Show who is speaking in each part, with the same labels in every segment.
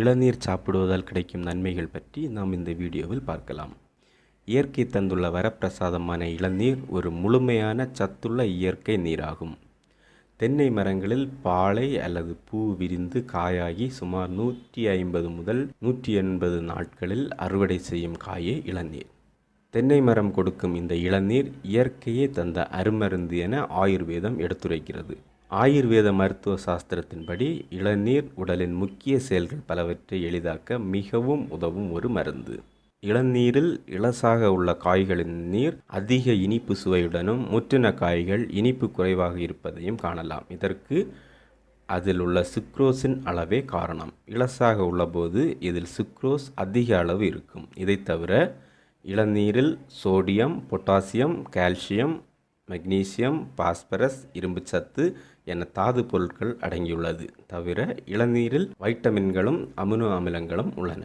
Speaker 1: இளநீர் சாப்பிடுவதால் கிடைக்கும் நன்மைகள் பற்றி நாம் இந்த வீடியோவில் பார்க்கலாம். இயற்கை தந்துள்ள வரப்பிரசாதமான இளநீர் ஒரு முழுமையான சத்துள்ள இயற்கை நீராகும். தென்னை மரங்களில் பாலை அல்லது பூ விரிந்து காயாகி சுமார் நூற்றி ஐம்பது முதல் நூற்றி எண்பது நாட்களில் அறுவடை செய்யும் காயே இளநீர். தென்னை மரம் கொடுக்கும் இந்த இளநீர் இயற்கையே தந்த அருமருந்து என ஆயுர்வேதம் எடுத்துரைக்கிறது. ஆயுர்வேத மருத்துவ சாஸ்திரத்தின்படி இளநீர் உடலின் முக்கிய செயல்கள் பலவற்றை எளிதாக்க மிகவும் உதவும் ஒரு மருந்து. இளநீரில் இலசாக உள்ள காய்களின் நீர் அதிக இனிப்பு சுவையுடனும் முற்றின காய்கள் இனிப்பு குறைவாக இருப்பதையும் காணலாம். இதற்கு அதில் உள்ள சுக்ரோஸின் அளவே காரணம். இலசாக உள்ளபோது இதில் சுக்ரோஸ் அதிக அளவு இருக்கும். இதை தவிர இளநீரில் sodium potassium calcium magnesium phosphorus இரும்புச்சத்து என தாது பொருட்கள் அடங்கியுள்ளது. தவிர இளநீரில் வைட்டமின்களும் அமினோ அமிலங்களும் உள்ளன.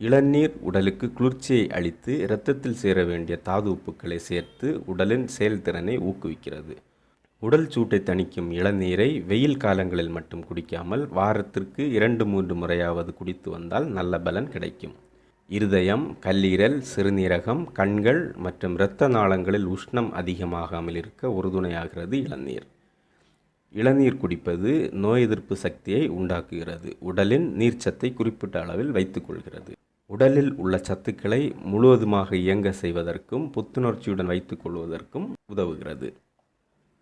Speaker 1: இளநீர் உடலுக்கு குளிர்ச்சியை அளித்து இரத்தத்தில் சேர வேண்டிய தாது உப்புக்களை சேர்த்து உடலின் செயல்திறனை ஊக்குவிக்கிறது. உடல் சூட்டை தணிக்கும் இளநீரை வெயில் காலங்களில் மட்டும் குடிக்காமல் வாரத்திற்கு இரண்டு மூன்று முறையாவது குடித்து வந்தால் நல்ல பலன் கிடைக்கும். இருதயம் கல்லீரல் சிறுநீரகம் கண்கள் மற்றும் இரத்த நாளங்களில் உஷ்ணம் அதிகமாகாமல் இருக்க உறுதுணையாகிறது இளநீர். இளநீர் குடிப்பது நோய் எதிர்ப்பு சக்தியை உண்டாக்குகிறது. உடலின் நீர்ச்சத்தை குறிப்பிட்ட அளவில் வைத்துக்கொள்கிறது. உடலில் உள்ள சத்துக்களை முழுவதுமாக இயங்க செய்வதற்கும் புத்துணர்ச்சியுடன் வைத்துக்கொள்வதற்கும் உதவுகிறது.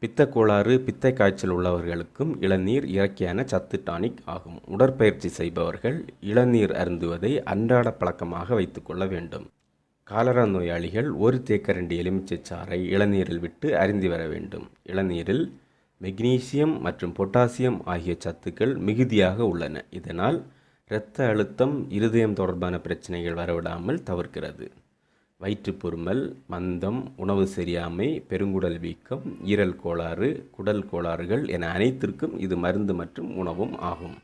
Speaker 1: பித்தக்கோளாறு பித்தை காய்ச்சல் உள்ளவர்களுக்கும் இளநீர் இயற்கையான சத்து டானிக் ஆகும். உடற்பயிற்சி செய்பவர்கள் இளநீர் அருந்துவதை அன்றாட பழக்கமாக வைத்துக்கொள்ள வேண்டும். காலரா நோயாளிகள் ஒரு தேக்கரண்டி எலுமிச்சை சாறை இளநீரில் விட்டு அருந்தி வர வேண்டும். இளநீரில் மெக்னீசியம் மற்றும் பொட்டாசியம் ஆகிய சத்துக்கள் மிகுதியாக உள்ளன. இதனால் இரத்த அழுத்தம் இருதயம் தொடர்பான பிரச்சனைகள் வரவிடாமல் தவிர்க்கிறது. வயிற்றுப்பொருமல் மந்தம் உணவு சரியாமை பெருங்குடல் வீக்கம் ஈரல் கோளாறு குடல் கோளாறுகள் என அனைத்திற்கும் இது மருந்து மற்றும் உணவும் ஆகும்.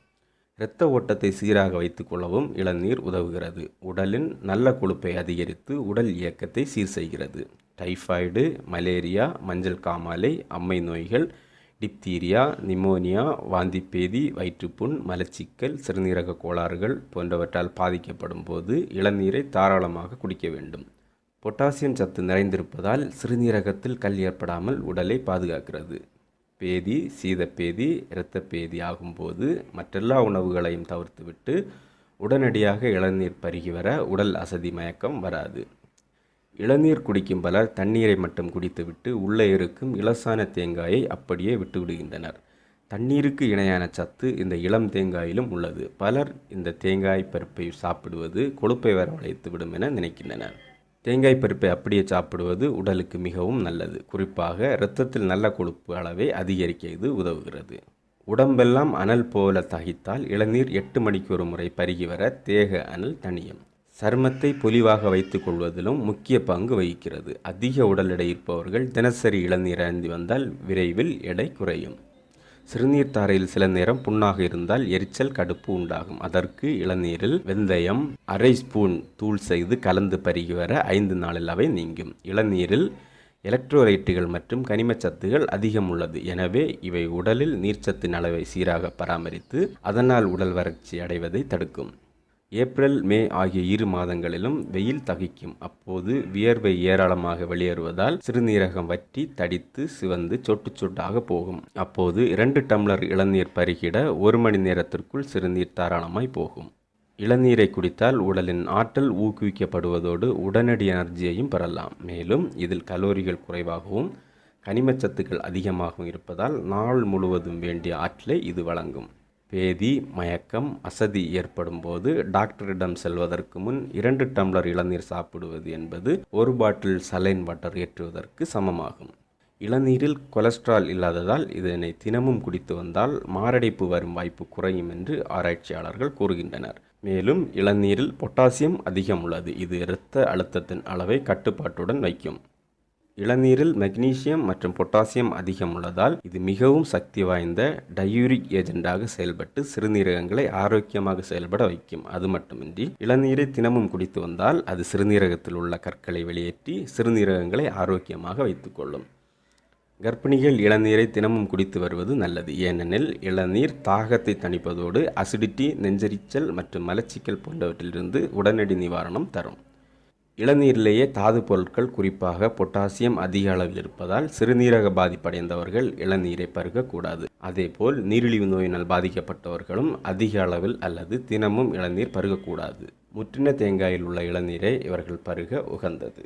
Speaker 1: இரத்த ஓட்டத்தை சீராக வைத்துக்கொள்ளவும் இளநீர் உதவுகிறது. உடலின் நல்ல கொழுப்பை அதிகரித்து உடல் இயக்கத்தை சீர் செய்கிறது டைஃபாய்டு மலேரியா மஞ்சள் காமாலை அம்மை நோய்கள் டிப்தீரியா நிமோனியா வாந்திப்பேதி வயிற்றுப்புண் மலச்சிக்கல் சிறுநீரக கோளாறுகள் போன்றவற்றால் பாதிக்கப்படும் போது இளநீரை தாராளமாக குடிக்க வேண்டும். பொட்டாசியம் சத்து நிறைந்திருப்பதால் சிறுநீரகத்தில் கல் ஏற்படாமல் உடலை பாதுகாக்கிறது. பேதி சீதப்பேதி இரத்தப்பேதி ஆகும்போது மற்றெல்லா உணவுகளையும் தவிர்த்துவிட்டு உடனடியாக இளநீர் பருகி வர உடல் அசதி மயக்கம் வராது. இளநீர் குடிக்கும் பலர் தண்ணீரை மட்டும் குடித்துவிட்டு உள்ளே இருக்கும் இலசான தேங்காயை அப்படியே விட்டுவிடுகின்றனர். தண்ணீருக்கு இணையான சத்து இந்த இளம் தேங்காயிலும் உள்ளது. பலர் இந்த தேங்காய் பருப்பை சாப்பிடுவது கொழுப்பை வரவழைத்துவிடும் என நினைக்கின்றனர். தேங்காய் பருப்பை அப்படியே சாப்பிடுவது உடலுக்கு மிகவும் நல்லது. குறிப்பாக இரத்தத்தில் நல்ல கொழுப்பு அளவை அதிகரிக்க இது உதவுகிறது. உடம்பெல்லாம் அனல் போல தகித்தால் இளநீர் எட்டு மணிக்கு ஒரு முறை பருகி வர தேக அனல் தனியும் சருமத்தை பொலிவாக வைத்துக் கொள்வதிலும் முக்கிய பங்கு வகிக்கிறது. அதிக உடல் எடை இருப்பவர்கள் தினசரி இளநீர் அருந்தி வந்தால் விரைவில் எடை குறையும். சிறுநீர் தாரையில் சில நேரம் புண்ணாக இருந்தால் எரிச்சல் கடுப்பு உண்டாகும். அதற்கு இளநீரில் வெந்தயம் அரை ஸ்பூன் தூள் செய்து கலந்து பருகி வர ஐந்து நாளில் அவை நீங்கும். இளநீரில் எலக்ட்ரோலைட்டுகள் மற்றும் கனிமச்சத்துகள் அதிகம் உள்ளது. எனவே இவை உடலில் நீர்ச்சத்தின் அளவை சீராக பராமரித்து அதனால் உடல் வறட்சி அடைவதை தடுக்கும். ஏப்ரல் மே ஆகிய இரு மாதங்களிலும் வெயில் தகிக்கும். அப்போது வியர்வை ஏராளமாக வெளியேறுவதால் சிறுநீரகம் வற்றி தடித்து சிவந்து சொட்டு சொட்டாக போகும். அப்போது இரண்டு டம்ளர் இளநீர் பருகிட ஒரு மணி நேரத்திற்குள் சிறுநீர் தாராளமாய் போகும். இளநீரை குடித்தால் உடலின் ஆற்றல் ஊக்குவிக்கப்படுவதோடு உடனடி எனர்ஜியையும் பெறலாம். மேலும் இதில் கலோரிகள் குறைவாகவும் கனிமச்சத்துக்கள் அதிகமாகவும் இருப்பதால் நாள் முழுவதும் வேண்டிய ஆற்றலை இது வழங்கும். பேதி மயக்கம் அசதி ஏற்படும் போது டாக்டரிடம் செல்வதற்கு முன் இரண்டு டம்ளர் இளநீர் சாப்பிடுவது என்பது ஒரு பாட்டில் சலைன் வாட்டர் ஏற்றுவதற்கு சமமாகும். இளநீரில் கொலஸ்ட்ரால் இல்லாததால் இதனை தினமும் குடித்து வந்தால் மாரடைப்பு வரும் வாய்ப்பு குறையும் என்று ஆராய்ச்சியாளர்கள் கூறுகின்றனர். மேலும் இளநீரில் பொட்டாசியம் அதிகம் உள்ளது. இது இரத்த அழுத்தத்தின் அளவை கட்டுப்பாட்டுடன் வைக்கும். இளநீரில் மெக்னீசியம் மற்றும் பொட்டாசியம் அதிகம் உள்ளதால் இது மிகவும் சக்தி வாய்ந்த டயூரிக் ஏஜெண்டாக செயல்பட்டு சிறுநீரகங்களை ஆரோக்கியமாக செயல்பட வைக்கும். அது மட்டுமின்றி இளநீரை தினமும் குடித்து வந்தால் அது சிறுநீரகத்தில் உள்ள கற்களை வெளியேற்றி சிறுநீரகங்களை ஆரோக்கியமாக வைத்துக்கொள்ளும். கர்ப்பிணிகள் இளநீரை தினமும் குடித்து வருவது நல்லது. ஏனெனில் இளநீர் தாகத்தை தணிப்பதோடு அசிடிட்டி நெஞ்சரிச்சல் மற்றும் மலச்சிக்கல் போன்றவற்றிலிருந்து உடனடி நிவாரணம் தரும். இளநீரிலேயே தாது பொருட்கள் குறிப்பாக பொட்டாசியம் அதிக அளவில் இருப்பதால் சிறுநீரக பாதிப்படைந்தவர்கள் இளநீரை பருகக்கூடாது. அதேபோல் நீரிழிவு நோயினால் பாதிக்கப்பட்டவர்களும் அதிக அளவில் அல்லது தினமும் இளநீர் பருகக்கூடாது. முற்றின தேங்காயில் உள்ள இளநீரை இவர்கள் பருக உகந்தது.